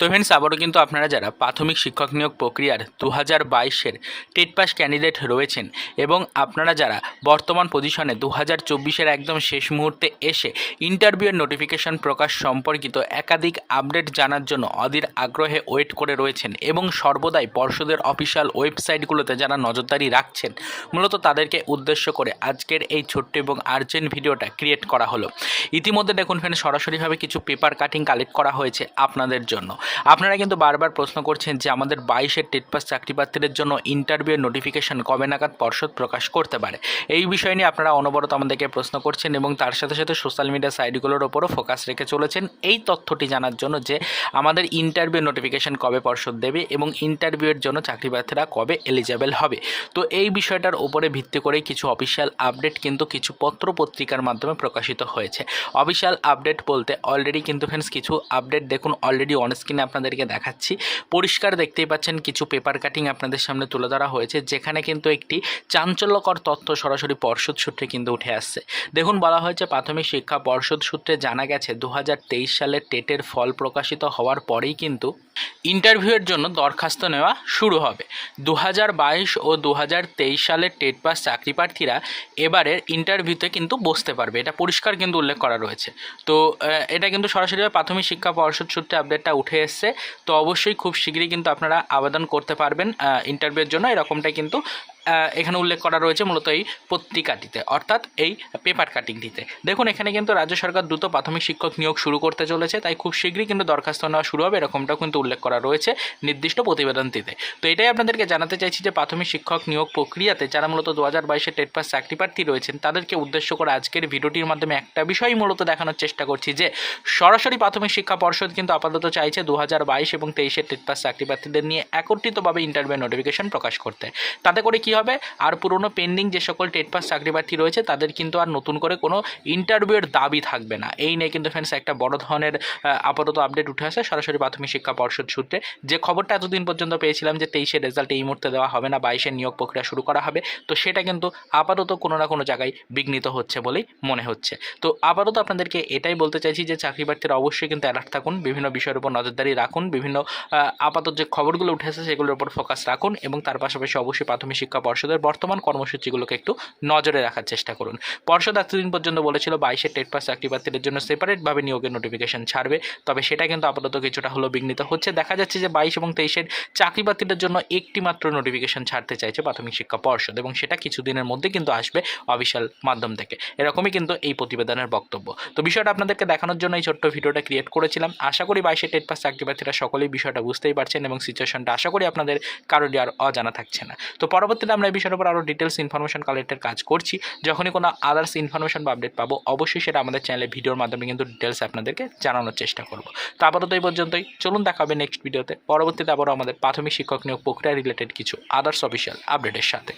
তো ফ্রেন্ডস আবারও কিন্তু আপনারা যারা প্রাথমিক শিক্ষক নিয়োগ প্রক্রিয়ার দু হাজার বাইশের টেট পাস ক্যান্ডিডেট রয়েছেন এবং আপনারা যারা বর্তমান পজিশনে দু হাজার চব্বিশের একদম শেষ মুহূর্তে এসে ইন্টারভিউয়ের নোটিফিকেশন প্রকাশ সম্পর্কিত একাধিক আপডেট জানার জন্য অধীর আগ্রহে ওয়েট করে রয়েছেন এবং সর্বদাই পর্ষদের অফিসিয়াল ওয়েবসাইটগুলোতে যারা নজরদারি রাখছেন, মূলত তাদেরকে উদ্দেশ্য করে আজকের এই ছোট্ট এবং আর্জেন্ট ভিডিওটা ক্রিয়েট করা হলো। ইতিমধ্যে দেখুন ফ্রেন্ড সরাসরিভাবে কিছু পেপার কাটিং কালেক্ট করা হয়েছে আপনাদের জন্য। আপনারা কিন্তু বারবার প্রশ্ন করছেন যে আমাদের বাইশের টেট পাস চাকরি প্রার্থীদের জন্য ইন্টারভিউয়ের নোটিফিকেশন কবে নাগাদ পর্ষদ প্রকাশ করতে পারে। এই বিষয় নিয়ে আপনারা অনবরত আমাদেরকে প্রশ্ন করছেন এবং তার সাথে সাথে সোশ্যাল মিডিয়া সাইটগুলোর ওপরও ফোকাস রেখে চলেছেন। এই তথ্যটি জানার জন্য যে আমাদের ইন্টারভিউ নোটিফিকেশন কবে পর্ষদ দেবে এবং ইন্টারভিউয়ের জন্য চাকরি প্রার্থীরা কবে এলিজেবল হবে। তো এই বিষয়টার উপরে ভিত্তি করে কিছু অফিসিয়াল আপডেট কিন্তু কিছু পত্র পত্রিকার মাধ্যমে প্রকাশিত হয়েছে। অফিসিয়াল আপডেট বলতে অলরেডি কিন্তু ফ্রেন্ডস কিছু আপডেট দেখুন অলরেডি অন স্ক্রিনে আপনাদেরকে দেখাচ্ছি। পরিষ্কার দেখতেই পাচ্ছেন কিছু পেপার কাটিং আপনাদের সামনে তুলে ধরা হয়েছে, যেখানে কিন্তু একটি চাঞ্চল্যকর তথ্য সরাসরি পর্ষদ সূত্রে কিন্তু উঠে আসছে। দেখুন, বলা হয়েছে প্রাথমিক শিক্ষা পর্ষদ সূত্রে জানা গেছে দু সালের টেটের ফল প্রকাশিত হওয়ার পরেই কিন্তু ইন্টারভিউয়ের জন্য দরখাস্ত নেওয়া শুরু হবে। দু হাজার বাইশ ও দু হাজার তেইশ সালের টেট পাস চাকরি প্রার্থীরা এবারের ইন্টারভিউতে কিন্তু বসতে পারবে। এটা পরিষ্কার কিন্তু উল্লেখ করা রয়েছে। তো এটা কিন্তু সরাসরিভাবে প্রাথমিক শিক্ষা পর্ষদ সূত্রে আপডেটটা উঠে এসছে। তো অবশ্যই খুব শীঘ্রই কিন্তু আপনারা আবেদন করতে পারবেন ইন্টারভিউর জন্য। এরকমটাই কিন্তু এখানে উল্লেখ করা রয়েছে মূলত এই পত্রিকাটিতে, অর্থাৎ এই পেপার কাটিংটিতে দেখুন, এখানে কিন্তু রাজ্য সরকার দ্রুত প্রাথমিক শিক্ষক নিয়োগ শুরু করতে চলেছে, তাই খুব শীঘ্রই কিন্তু দরখাস্ত নেওয়া শুরু হবে, এরকমটাও কিন্তু উল্লেখ করা রয়েছে নির্দিষ্ট প্রতিবেদনটিতে। তো এটাই আপনাদেরকে জানাতে চাইছি যে প্রাথমিক শিক্ষক নিয়োগ প্রক্রিয়াতে যারা মূলত দু হাজার বাইশে টেট পাস চাকরি প্রার্থী রয়েছেন, তাদেরকে উদ্দেশ্য করে আজকের ভিডিওটির মাধ্যমে একটা বিষয় মূলত দেখানোর চেষ্টা করছি যে, সরাসরি প্রাথমিক শিক্ষা পর্ষদ কিন্তু আপাতত চাইছে দু হাজার বাইশ এবং তেইশের টেট পাস চাকরি প্রার্থীদের নিয়ে একত্রিতভাবে ইন্টারভিউ নোটিফিকেশন প্রকাশ করতে। তাতে করে কি হবে। আর পুরনো পেন্ডিং যে সকল টেট পাস চাকরি প্রার্থী রয়েছে, তাদের কিন্তু আর নতুন করে কোনো ইন্টারভিউয়ের দাবি থাকবে না। এই নিয়ে কিন্তু ফ্রেন্ডস একটা বড় ধরনের আপাতত আপডেট উঠে আসে। সরাসরি প্রাথমিক শিক্ষা পর্ষদ সূত্রে। যে খবরটা এতদিন পর্যন্ত পেয়েছিলাম যে তেইশের রেজাল্ট এই মুহূর্তে দেওয়া হবে না বাইশের নিয়োগ প্রক্রিয়া শুরু করা হবে, তো সেটা কিন্তু আপাতত কোনো না কোনো জায়গায় বিঘ্নিত হচ্ছে বলেই মনে হচ্ছে। তো আপাতত আপনাদেরকে এটাই বলতে চাইছি যে চাকরি প্রার্থীরা অবশ্যই কিন্তু অ্যালার্ট থাকুন, বিভিন্ন বিষয়ের উপর নজরদারি রাখুন, বিভিন্ন আপাতত যে খবরগুলো উঠে এসেছে সেগুলোর উপর ফোকাস রাখুন এবং তার পাশাপাশি অবশ্যই প্রাথমিক শিক্ষা পর্ষদের বর্তমান কর্মসূচিগুলোকে একটু নজরে রাখার চেষ্টা করুন। পর্ষদ এতদিন পর্যন্ত বলেছিল বাইশের টেট পাস চাকরি প্রার্থীদের জন্য সেপারেটভাবে নিয়োগের নোটিফিকেশন ছাড়বে। তবে সেটা কিন্তু আপাতত কিছুটা হলো বিঘ্নিত হচ্ছে। দেখা যাচ্ছে যে বাইশ এবং তেইশের চাকরি প্রার্থীদের জন্য একটি মাত্র নোটিফিকেশন ছাড়তে চাইছে প্রাথমিক শিক্ষা পর্ষদ এবং সেটা কিছুদিনের মধ্যে কিন্তু আসবে অফিসিয়াল মাধ্যম থেকে। এরকমই কিন্তু এই প্রতিবেদনের বক্তব্য। তো বিষয়টা আপনাদেরকে দেখানোর জন্য এই ছোট্ট ভিডিওটা ক্রিয়েট করেছিলাম। আশা করি বাইশে টেট পাস চাকরি প্রার্থীরা সকলেই বিষয়টা বুঝতেই পারছেন এবং সিচুয়েশনটা আশা করি আপনাদের কারোরই আর অজানা থাকছে না। তো পরবর্তীতে আমরা এই বিষয়ের উপর আরও ডিটেলস ইনফরমেশন কালেক্টের কাজ করছি। যখনই কোনো আদার্স ইনফরমেশন বা আপডেট পাবো, অবশ্যই সেটা আমাদের চ্যানেলে ভিডিওর মাধ্যমে কিন্তু ডিটেলস আপনাদেরকে জানানোর চেষ্টা করব। তো আপাতত এই পর্যন্তই। চলুন দেখা হবে নেক্সট ভিডিওতে পরবর্তীতে আবারও আমাদের প্রাথমিক শিক্ষক নিয়োগ প্রক্রিয়া রিলেটেড কিছু আদার্স অফিসিয়াল আপডেটের সাথে।